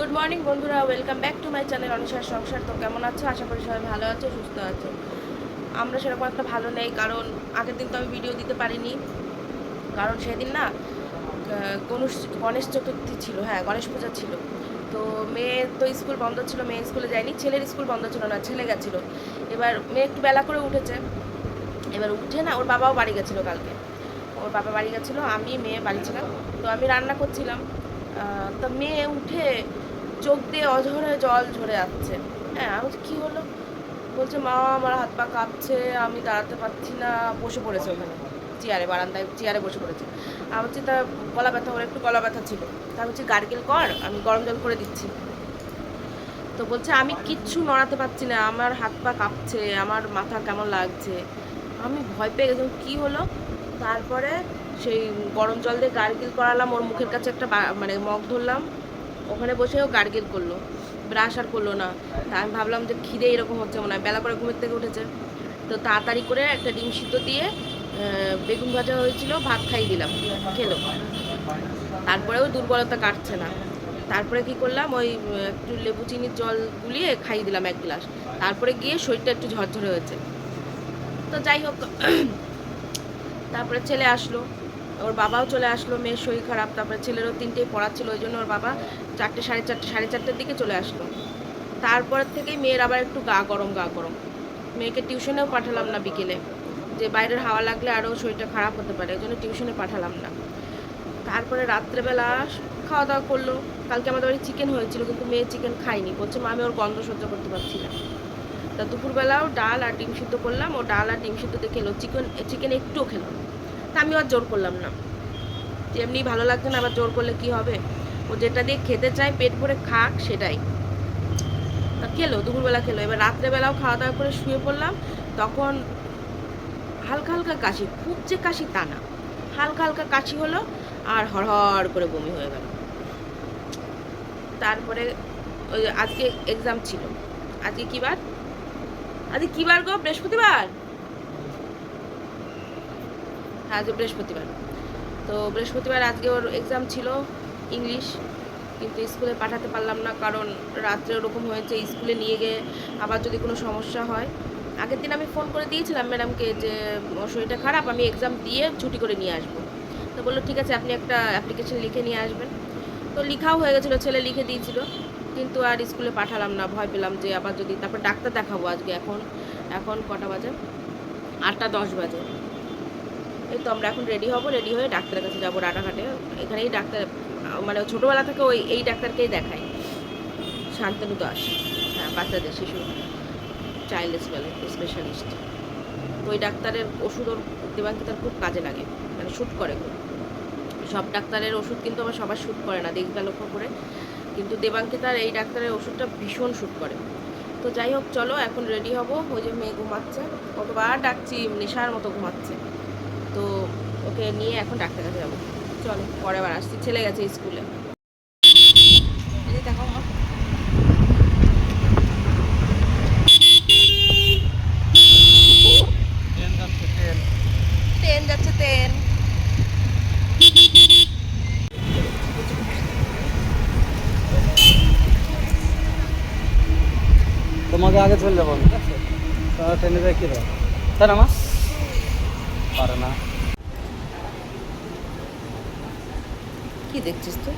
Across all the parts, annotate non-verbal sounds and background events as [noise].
Good morning বন্ধুরা welcome back to my channel অনুসার সংসার। তো কেমন আছো? আশা করি সবাই ভালো আছো, সুস্থ আছো। আমরা সেরকম একটা ভালো নেই, কারণ আগের দিন তো আমি ভিডিও দিতে পারিনি। কারণ সেদিন না গণেশ গণেশ চতুর্থী ছিল হ্যাঁ গণেশ পূজা ছিল। তো মেয়ে তো স্কুল বন্ধ ছিল, মেয়ে স্কুলে যায়নি, ছেলের স্কুল বন্ধ ছিল না, ছেলে গেছিল। এবার মেয়ে একটু বেলা করে উঠেছে। এবার উঠে না, ওর বাবাও বাড়ি গেছিল কালকে। ওর বাবা বাড়ি গেছিল, আমি, মেয়ে বাড়ি ছিলাম। তো আমি রান্না করছিলাম। তো মেয়ে উঠে চোখ দিয়ে অঝরে জল ঝরে যাচ্ছে হ্যাঁ আমি কী হলো? বলছে, মা, আমার হাত পা কাঁপছে, আমি দাঁড়াতে পারছি না। বসে পড়েছে ওখানে, চেয়ারে, বারান্দায়, চেয়ারে বসে পড়েছে। আমি বলছি, তা গলা ব্যথা, ওর একটু গলা ব্যথা ছিল। তা বলছি, গার্গেল কর, আমি গরম জল করে দিচ্ছি। তো বলছে, আমি কিচ্ছু নড়াতে পারছি না, আমার হাত পা কাঁপছে, আমার মাথা কেমন লাগছে? আমি ভয় পেয়ে গেছিলাম, কী হলো? তারপরে সেই গরম জল দিয়ে গার্গিল করালাম, ওর মুখের কাছে একটা মানে মগ ধরলাম ওখানে বসেও গার্গেল করল ব্রাশ আর করল না। তা আমি ভাবলাম যে খিদে এরকম হচ্ছে মনে হয়, বেলা করে ঘুমের থেকে উঠেছে। তো তাড়াতাড়ি করে একটা ডিম সিদ্ধ দিয়ে বেগুন ভাজা হয়েছিল, ভাত খাইয়ে দিলাম, খেলো। তারপরেও দুর্বলতা কাটছে না। তারপরে কি করলাম, ওই একটু লেবু চিনির জল গুলিয়ে খাইয়ে দিলাম এক গ্লাস। তারপরে গিয়ে শরীরটা একটু ঝরঝরে হয়েছে। তো যাই হোক, [clears throat] তারপরে ছেলে আসলো। ওর বাবাও চলে আসলো, মেয়ের শরীর খারাপ, তারপরে ছেলেরও তিনটেই পড়া ছিল ওই জন্য ওর বাবা চারটে, সাড়ে চারটে, সাড়ে চারটের দিকে চলে আসলো। তারপর থেকেই মেয়ের আবার একটু গা গরম গা গরম। মেয়েকে টিউশনেও পাঠালাম না বিকেলে। যে বাইরের হাওয়া লাগলে আরও শরীরটা খারাপ হতে পারে, ওই জন্য টিউশনে পাঠালাম না। তারপরে রাত্রেবেলা খাওয়া দাওয়া করল। কালকে আমাদের বাড়ি চিকেন হয়েছিল, কিন্তু মেয়ে চিকেন খায়নি। বলছে, মা, আমি ওর গন্ধ সহ্য করতে পারছি না। তা দুপুরবেলাও ডাল আর ডিম সিদ্ধ করলাম। ও ডাল আর ডিম সিদ্ধ দিয়ে খেলো চিকেন চিকেন একটুও খেলো। তা আমি আর জোর করলাম না। এমনি ভালো লাগছে না, আবার জোর করলে কি হবে? ও যেটা দিয়ে খেতে চায়, পেট ভরে খাক, সেটাই। তা খেলো, দুপুরবেলা খেলো। এবার রাত্রেবেলাও খাওয়া দাওয়া করে শুয়ে পড়লাম। তখন হালকা হালকা কাশি, খুব যে কাশি তা না। হালকা হালকা কাশি হলো আর হড়হড় করে বমি হয়ে গেল। তারপরে ওই আজকে এক্সাম ছিল। আজকে কি বার? আজকে কি বার গো? বৃহস্পতিবার? আজকে বৃহস্পতিবার। তো বৃহস্পতিবার আজকে ওর এক্সাম ছিল ইংলিশ, কিন্তু স্কুলে পাঠাতে পারলাম না কারণ রাত্রে ওরকম হয়েছে, স্কুলে নিয়ে গিয়ে আবার যদি কোনো সমস্যা হয়। আগের দিন আমি ফোন করে দিয়েছিলাম ম্যাডামকে যে শরীরটা খারাপ, আমি এক্সাম দিয়ে ছুটি করে নিয়ে আসব। তো বলল, ঠিক আছে, আপনি একটা অ্যাপ্লিকেশন লিখে নিয়ে আসবেন। তো লিখাও হয়ে গেছিল, ছেলে লিখে দিয়েছিল। কিন্তু আর স্কুলে পাঠালাম না, ভয় পেলাম যে আবার যদি, তারপর ডাক্তার দেখাবো আজকে এখন। এখন কটা বাজে? আটটা দশ বাজে। তো আমরা এখন রেডি হব রেডি হয়ে ডাক্তারের কাছে যাব রানাঘাটে। এখানেই ডাক্তার মানে ছোটোবেলা থেকে ওই, এই ডাক্তারকেই দেখাই শান্তনু দাস হ্যাঁ বাচ্চাদের শিশু চাইল্ড স্পেশালিস্ট তো ওই ডাক্তারের ওষুধ ওর দেবাঙ্কিতার খুব কাজে লাগে মানে শ্যুট করে খুব। সব ডাক্তারের ওষুধ কিন্তু আবার সবার শ্যুট করে না, দেখবে লক্ষ্য করে। কিন্তু দেবাঙ্কিতার এই ডাক্তারের ওষুধটা ভীষণ শ্যুট করে। তো যাই হোক, চলো, এখন রেডি হব। ওই যে মেয়ে ঘুমাচ্ছে। কতবার ডাকছি, নেশার মতো ঘুমাচ্ছে। তো ওকে নিয়ে এখন ডাক্তার কাছে যাব। চলো পরে আবার আসছি। ছেলে গেছে স্কুলে। দেখো। ট্রেন যাচ্ছে ট্রেন। তোমাকে আগে চলে যাব ঠিক আছে? ট্রেনে যায় কী দেবো তাই না মা? পারে না। কি দেখছিস তুই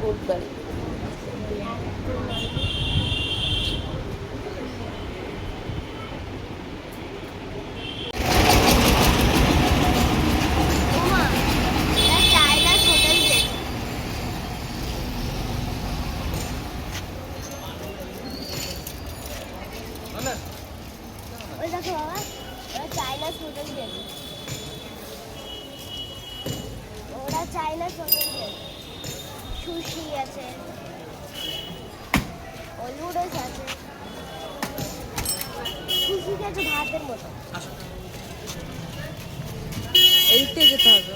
বুধবার ওমা এটা চাইলাস হোটেল যে ওই দেখো বাবা ওরা চাইনাস হোটেল যে ওরা চাইনাস হোটেল যে সুশি আছে। নুডলস আছে। সুশি আছে ভাতের মতো। এইতে যেতে হবে।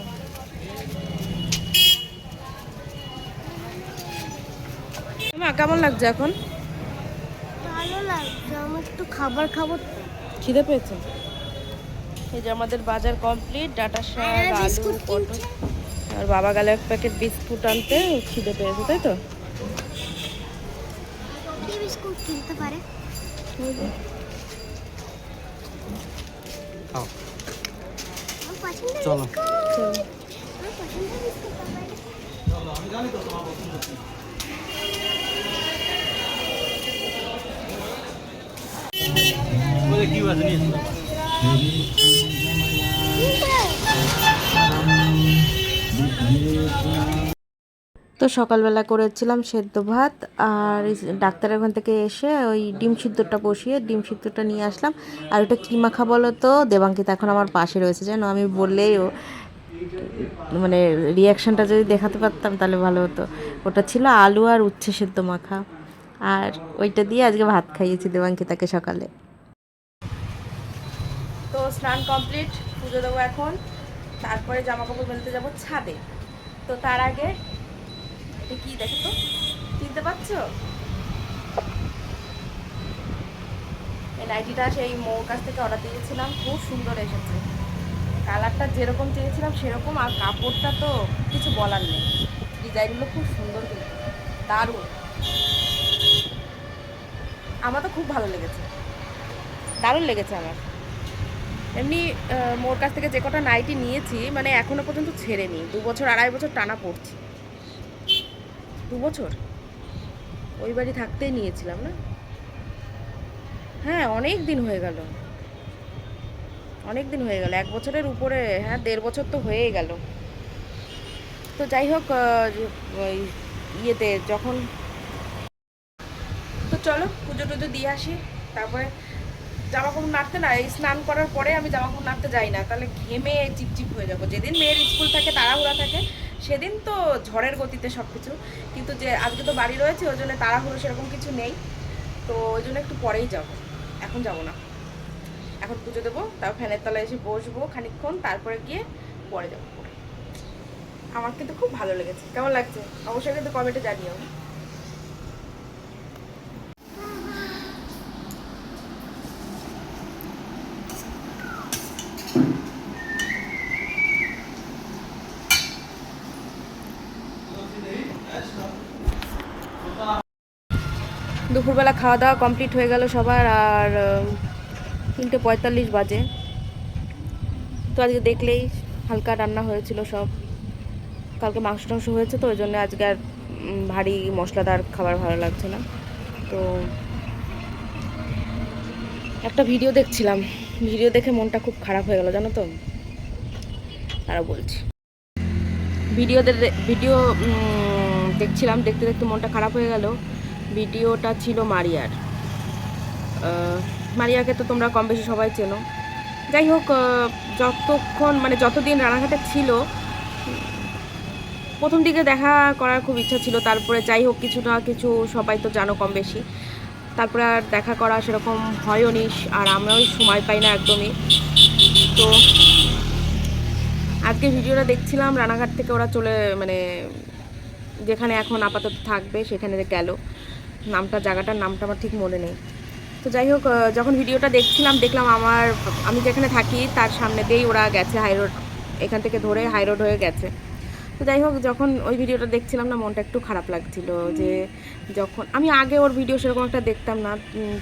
মা কেমন লাগছে এখন? ভালো লাগছে একটু খাবার খাব। খিদে পেয়েছে? এই যে আমাদের বাজার কমপ্লিট ডাটা শাক হ্যাঁ, আলু পটল। আর বাবা গেল এক প্যাকেট বিস্কুট আনতে খিদে পেয়েছে তাই তো? কি বিস্কুট কিনতে পারে? চলো। আছে তো সকালবেলা করেছিলাম সেদ্ধ ভাত আর ডাক্তারের ওখান থেকে এসে ওই ডিম সিদ্ধটা বসিয়ে ডিম সিদ্ধটা নিয়ে আসলাম। আর ওটা কী মাখা বলো তো? দেবাঙ্কিত এখন আমার পাশে রয়েছে, জানো? আমি বললেই ও মানে রিয়াকশানটা যদি দেখাতে পারতাম তাহলে ভালো হতো। ওটা ছিল আলু আর উচ্ছে সেদ্ধ মাখা। আর ওইটা দিয়ে আজকে ভাত খাইয়েছি দেবাঙ্কিতাকে সকালে। তো স্নান কমপ্লিট পুজো দেবো এখন। তারপরে জামা কাপড় মেলতে যাব ছাদে। তো তার আগে কি দেখো তো? চিনতে পারছ? এই নাইটিটা সেই মৌর কাছ থেকে অর্ডার দিয়েছিলাম, খুব সুন্দর এসেছে। কালারটা যেরকম চেয়েছিলাম সেরকম, আর কাপড়টা তো কিছু বলার নেই। ডিজাইনগুলো খুব সুন্দর কিন্তু, দারুণ। আমার তো খুব ভালো লেগেছে। দারুণ লেগেছে আমার। এমনি মোর কাছ থেকে যে কটা নাইটি নিয়েছি মানে এখনও পর্যন্ত ছেড়ে ছেড়েনি। দু বছর, আড়াই বছর টানা পড়ছি। দু বছর? ওই বাড়ি থাকতেই নিয়েছিলাম না? হ্যাঁ অনেক দিন হয়ে গেল। অনেক দিন হয়ে গেল। এক বছরের উপরে হ্যাঁ দেড় বছর তো হয়েই গেল। তো যাই হোক ইয়েতে যখন তো চলো, পুজো টুজো দিয়ে আসি। তারপরে জামা কাপড় নাড়তে না, এই স্নান করার পরে আমি জামা কাপড় নাড়তে যাই না। তাহলে ঘেমে চিপচিপ হয়ে যাব। যেদিন মেয়ের স্কুল থাকে, তাড়াহুড়া থাকে। সেদিন তো ঝড়ের গতিতে সব কিছু কিন্তু যে আজকে তো বাড়ি রয়েছে, ওই জন্য তাড়াহুড়ো সেরকম কিছু নেই। তো ওই জন্য একটু পরেই যাব। এখন যাব না। এখন পুজো দেবো, তারপর ফ্যানের তলায় এসে বসবো খানিক্ষণ তারপরে গিয়ে পরে যাব। আমার কিন্তু খুব ভালো লেগেছে। কেমন লাগছে? অবশ্যই কিন্তু কমেন্টে জানিও। দুপুরবেলা খাওয়া দাওয়া কমপ্লিট হয়ে গেল সবার, আর তিনটে পঁয়তাল্লিশ বাজে। তো আজকে দেখলেই হালকা রান্না হয়েছিল সব। কালকে মাংস টাংস হয়েছে তো, ওই জন্য আজকে আর ভারী মশলাদার খাবার ভালো লাগছে না। তো একটা ভিডিও দেখছিলাম। ভিডিও দেখে মনটা খুব খারাপ হয়ে গেল, জানো তো? তারা বলছি। ভিডিও ভিডিও দেখছিলাম, দেখতে দেখতে মনটা খারাপ হয়ে গেল। ভিডিওটা ছিল মারিয়ার। মারিয়াকে তো তোমরা কম বেশি সবাই চেনো। যাই হোক যতক্ষণ মানে যতদিন রানাঘাটে ছিল, প্রথম দিকে দেখা করার খুব ইচ্ছা ছিল। তারপরে যাই হোক, কিছু না কিছু সবাই তো জানো কম বেশি। তারপরে আর দেখা করা সেরকম হয়ও নি, আর আমরাও সময় পাই না একদমই। তো আজকে ভিডিওটা দেখছিলাম, রানাঘাট থেকে ওরা চলে মানে যেখানে এখন আপাতত থাকবে, সেখানে গেল। নামটা, জায়গাটার নামটা আমার ঠিক মনে নেই। তো যাই হোক যখন ভিডিওটা দেখছিলাম, দেখলাম আমার, আমি যেখানে থাকি, তার সামনে দিয়েই ওরা গেছে হাই রোড এখান থেকে ধরে হাই রোড হয়ে গেছে। তো যাই হোক, যখন ওই ভিডিওটা দেখছিলাম না, মনটা একটু খারাপ লাগছিল যে যখন, আমি আগে ওর ভিডিও সেরকম একটা দেখতাম না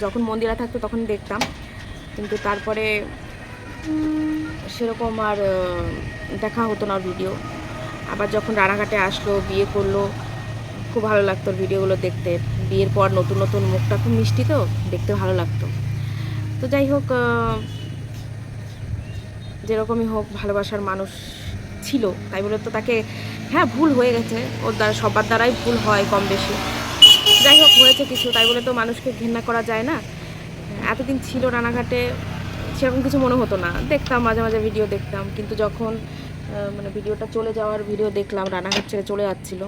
যখন মন্দিরা থাকতো তখন দেখতাম। কিন্তু তারপরে সেরকম আর দেখা হতো না ভিডিও। আবার যখন রানাঘাটে আসলো, বিয়ে করল খুব ভালো লাগতো ভিডিওগুলো দেখতে। বিয়ের পর নতুন নতুন মুখটা খুব মিষ্টি তো, দেখতে ভালো লাগতো। তো যাই হোক যেরকমই হোক ভালোবাসার মানুষ ছিল, তাই বলে তো তাকে হ্যাঁ ভুল হয়ে গেছে। ওর দ্বারা, সবার দ্বারাই ভুল হয় কম বেশি। যাই হোক, হয়েছে কিছু, তাই বলে তো মানুষকে ঘৃণা করা যায় না। এতদিন ছিল রানাঘাটে, সেরকম কিছু মনে হতো না। দেখতাম, মাঝে মাঝে ভিডিও দেখতাম, কিন্তু যখন মানে ভিডিওটা চলে যাওয়ার ভিডিও দেখলাম, রানাঘাট ছেড়ে চলে যাচ্ছিল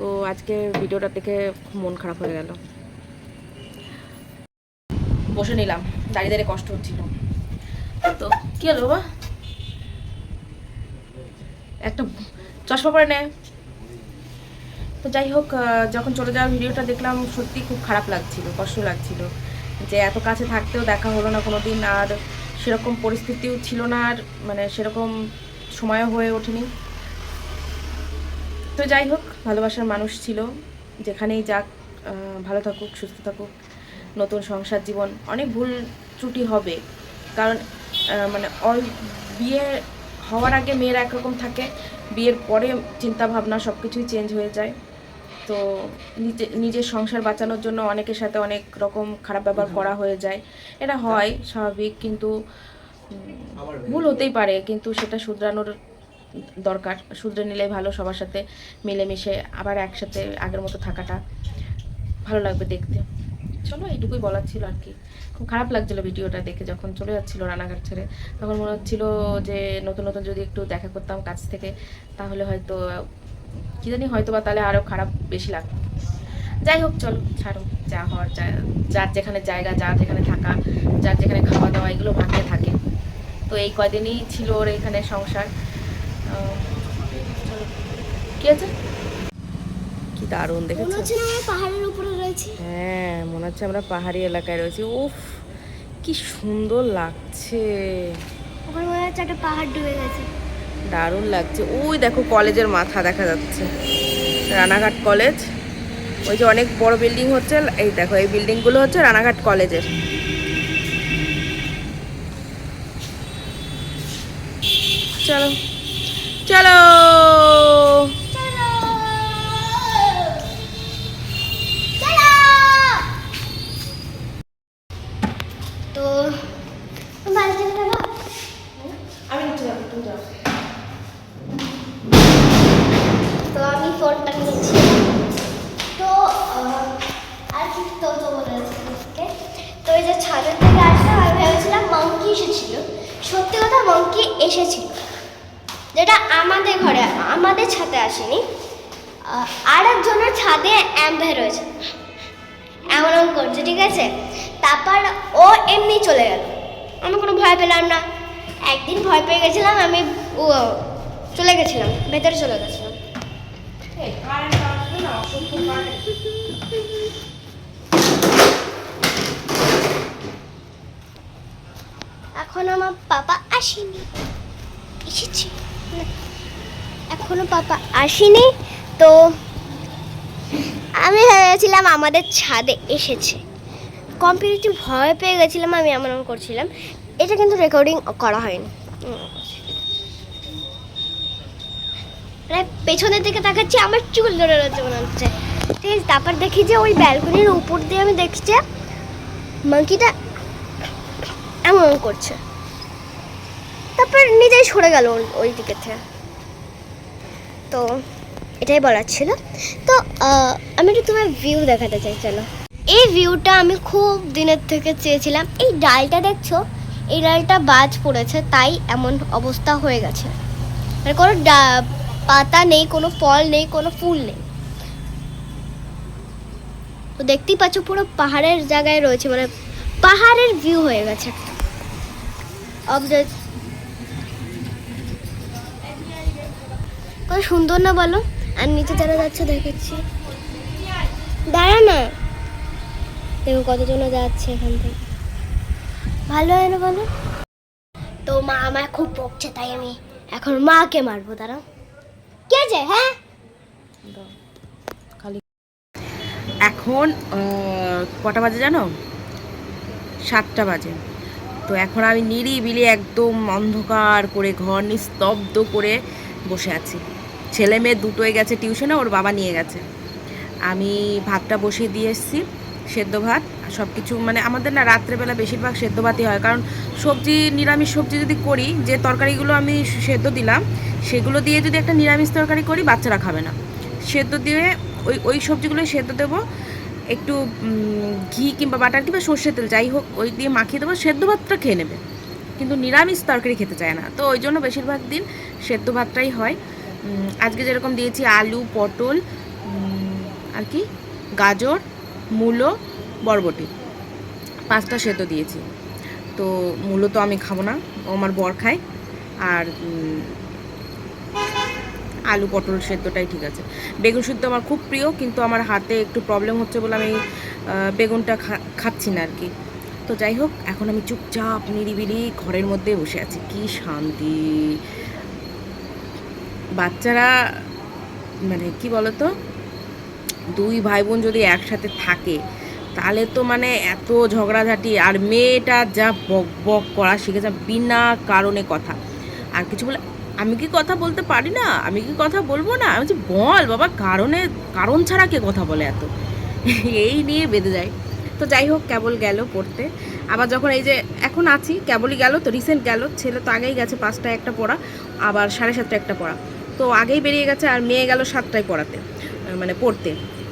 তো আজকে ভিডিওটা দেখে মন খারাপ হয়ে গেল। বসে নিলাম, দাঁড়িয়ে দাঁড়িয়ে কষ্ট হচ্ছিল। তো, কি হলো বাবা? একটা চশমা পরে নে। তো যাই হোক যখন চলে যাওয়ার ভিডিওটা দেখলাম, সত্যি খুব খারাপ লাগছিল, কষ্ট লাগছিল। যে এত কাছে থাকতেও দেখা হলো না কোনো দিন আর সেরকম পরিস্থিতিও ছিল না, আর মানে সেরকম সময়ও হয়ে ওঠেনি। তো যাই হোক ভালোবাসার মানুষ ছিল। যেখানেই যাক ভালো থাকুক সুস্থ থাকুক নতুন সংসার জীবন অনেক ভুল ত্রুটি হবে। কারণ মানে অল বিয়ে হওয়ার আগে মেয়েরা একরকম থাকে বিয়ের পরে চিন্তা ভাবনা সব কিছুই চেঞ্জ হয়ে যায়। তো নিজে নিজের সংসার বাঁচানোর জন্য অনেকের সাথে অনেক রকম খারাপ ব্যবহার করা হয়ে যায়। এটা হয় স্বাভাবিক কিন্তু ভুল হতেই পারে কিন্তু সেটা শুধরানোর দরকার। শুধরে নিলে ভালো, সবার সাথে মিলেমিশে আবার একসাথে আগের মতো থাকাটা ভালো লাগবে দেখতে। চলো, এইটুকুই বলার ছিল আর কি। খুব খারাপ লাগছিল ভিডিওটা দেখে যখন চলে যাচ্ছিল রানাঘাট ছেড়ে। তখন মনে হচ্ছিল যে নতুন নতুন যদি একটু দেখা করতাম কাছ থেকে, তাহলে হয়তো, কি জানি হয়তো বা তাহলে আরও খারাপ বেশি লাগতো। যাই হোক, চলো, ছাড়ো। যা হওয়ার, যা- যার যেখানে জায়গা, যার যেখানে থাকা, যার যেখানে খাওয়া দাওয়া, এগুলো ভাগ্যে থাকে। তো এই কয়দিনই ছিল ওর এখানে সংসার। কি আছে? কি দারুণ দেখেছ? পাহাড়ের উপরে রয়েছি। হ্যাঁ মনে হচ্ছে আমরা পাহাড়ি এলাকায় রয়েছি। উফ কি সুন্দর লাগছে। ওখানে মনে হচ্ছে একটা পাহাড় ডুবে গেছে। দারুণ লাগছে। ওই দেখো কলেজের মাথা দেখা যাচ্ছে। রানাঘাট কলেজ। ওই যে অনেক বড় বিল্ডিং হচ্ছে এই দেখো এই বিল্ডিংগুলো হচ্ছে রানাঘাট কলেজের। চলো। চলো। চলো চলো তো বাড়িতে যাব? আমি নিচে যাব তুমি যাও। তো আমি ফোনটা নিয়েছি। তো আর কি তো তো বলে আজকে তো এই যে ছাদের থেকে আসলাম আমি ভেবেছিলাম মঙ্কি এসেছিল। সত্যি কথা মঙ্কি এসেছিল। যেটা আমাদের ঘরে আমাদের ছাদে আসেনি আর একজনের ছাদে অ্যাম্পে রয়েছে। এমন এমন করছে ঠিক আছে? তারপর ও এমনি চলে গেল। আমি কোনো ভয় পেলাম না। একদিন ভয় পেয়ে গেছিলাম আমি ও চলে গেছিলাম ভেতরে চলে গেছিলাম। এখন আমার বাবা আসেনি এসেছে। এখনও পাপা আসেনি, তো আমি ভেবেছিলাম আমাদের ছাদে এসেছে। কম্পিটিটিভ ভয় পেয়ে গেছিলাম আমি এমন করছিলাম। এটা কিন্তু রেকর্ডিং করা হয়নি। মানে পেছনের দিকে তাকাচ্ছি, আমার চুল ধরে রয়েছে মনে হচ্ছে। ঠিক আছে, তারপর দেখি যে ওই ব্যালকনির উপর দিয়ে আমি দেখছি মাংকিটা এমন করছে। তারপর নিজেই সরে গেল ওই- দিকে থেকে। তো এটাই বলার ছিল। তো আমি একটু তোমার ভিউ দেখাতে চাই, চলো। এই ভিউটা আমি খুব দিনের থেকে চেয়েছিলাম। এই ডালটা দেখছ? এই ডালটা বাজ পড়েছে, তাই এমন অবস্থা হয়ে গেছে। মানে কোনো পাতা নেই, কোনো ফল নেই, কোনো ফুল নেই। তো দেখতেই পাচ্ছ পুরো পাহাড়ের জায়গায় রয়েছে মানে পাহাড়ের ভিউ হয়ে গেছে। একটা কত সুন্দর না বলো? আর নিচে যারা যাচ্ছে, দেখাচ্ছি। দাঁড়া না। দেখো কতজন যাচ্ছে এখান থেকে। ভালো হয় না বলো? তো মা আমায় খুব বকছে, তাই আমি এখন মাকে মারবো তারা কে আছে? হ্যাঁ? খালি। এখন কটা বাজে জানো? সাতটা বাজে। তো এখন আমি নিরিবিলি একদম অন্ধকার করে, ঘর নিস্তব্ধ করে বসে আছি। ছেলে মেয়ে দুটোই গেছে টিউশনে, ওর বাবা নিয়ে গেছে। আমি ভাতটা বসিয়ে দিয়ে এসেছি, সেদ্ধ ভাত সব কিছু মানে আমাদের না রাত্রেবেলা বেশিরভাগ সেদ্ধ ভাতই হয়, কারণ সবজি, নিরামিষ সবজি যদি করি, যে তরকারিগুলো আমি সেদ্ধ দিলাম, সেগুলো দিয়ে যদি একটা নিরামিষ তরকারি করি, বাচ্চারা খাবে না। সেদ্ধ দিয়ে ওই ওই সবজিগুলোই সেদ্ধ দেবো, একটু ঘি কিংবা বাটার কিংবা সর্ষের তেল, যাই হোক, ওই দিয়ে মাখিয়ে দেবো, সেদ্ধ ভাতটা খেয়ে নেবে। কিন্তু নিরামিষ তরকারি খেতে চায় না। তো ওই জন্য বেশিরভাগ দিন সেদ্ধ ভাতটাই হয়। আজকে যেরকম দিয়েছি আলু, পটল আর কি? গাজর, মূলো, বরবটি। পাঁচটা সেদ্ধ দিয়েছি। তো মূলো তো আমি খাব না, ও আমার বর খায়। আর আলু, পটল সেদ্ধটাই ঠিক আছে। বেগুন সেদ্ধ আমার খুব প্রিয়, কিন্তু আমার হাতে একটু প্রবলেম হচ্ছে বলে আমি বেগুনটা খাচ্ছি না আর কি। তো যাই হোক, এখন আমি চুপচাপ নিরিবিলি ঘরের মধ্যে বসে আছি। কি শান্তি। বাচ্চারা মানে কি বলতো, দুই ভাই বোন যদি একসাথে থাকে, তাহলে তো মানে এত ঝগড়াঝাটি। আর মেয়েটা যা বক বক করা শিখেছে বিনা কারণে কথা। আর কিছু বলে, আমি কি কথা বলতে পারি না? আমি কি কথা বলব না? আমি বল বাবা, কারণে, কারণ ছাড়া কে কথা বলে এত? এই নিয়ে বেঁধে যায়। তো যাই হোক, কেবল গেল পড়তে। আবার যখন এই যে, এখন আছি, কেবলই গেল, তো রিসেন্ট গেল। ছেলে তো আগেই গেছে পাঁচটা একটা পড়া, আবার সাড়ে সাতটা একটা পড়া। তো আগেই বেরিয়ে গেছে আর মেয়ে গেল সাতটায় পড়াতে মানে পড়তে।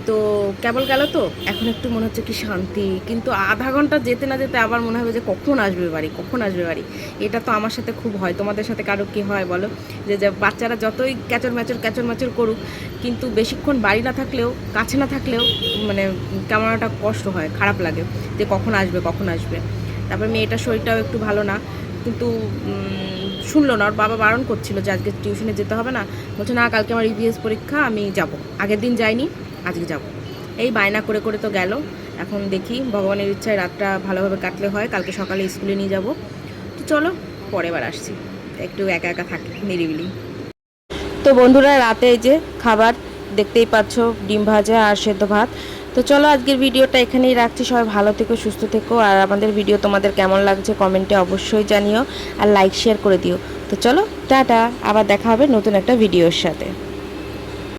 তো কেবল গেল তো? এখন একটু মনে হচ্ছে কি শান্তি। কিন্তু আধা ঘণ্টা যেতে না যেতে আবার মনে হবে যে কখন আসবে বাড়ি, কখন আসবে বাড়ি? এটা তো আমার সাথে খুব হয়। তোমাদের সাথে কারও কি হয় বলো? যে যে বাচ্চারা যতই ক্যাচর ম্যাচর ক্যাচর ম্যাচর করুক, কিন্তু বেশিক্ষণ বাড়ি না থাকলেও, কাছে না থাকলেও মানে কেমন একটা কষ্ট হয়, খারাপ লাগে যে কখন আসবে কখন আসবে। তারপর মেয়েটার শরীরটাও একটু ভালো না। কিন্তু শুনলো না, ওর বাবা বারণ করছিল যে আজকে টিউশনে যেতে হবে না। বলছে, না, কালকে আমার ইভিএস পরীক্ষা, আমি যাব। আগের দিন যাইনি, আজকে যাব। এই বায়না করে করে তো গেল। এখন দেখি, ভগবানের ইচ্ছায় রাতটা ভালোভাবে কাটলে হয়, কালকে সকালে স্কুলে নিয়ে যাব। তো চলো, পরের বার আসছি। একটু একা একা থাকি, নিরিবিলি। তো বন্ধুরা, রাতে এই যে খাবার, দেখতেই পাচ্ছ, ডিম ভাজা আর সেদ্ধ ভাত। তো চলো আজকের ভিডিওটা এখানেই রাখছি। সবাই ভালো থেকো, সুস্থ থেকো। আর আমাদের ভিডিও তোমাদের কেমন লাগছে কমেন্টে অবশ্যই জানিও। আর লাইক শেয়ার করে দিও। তো চলো, টাটা। আবার দেখা হবে নতুন একটা ভিডিওর সাথে।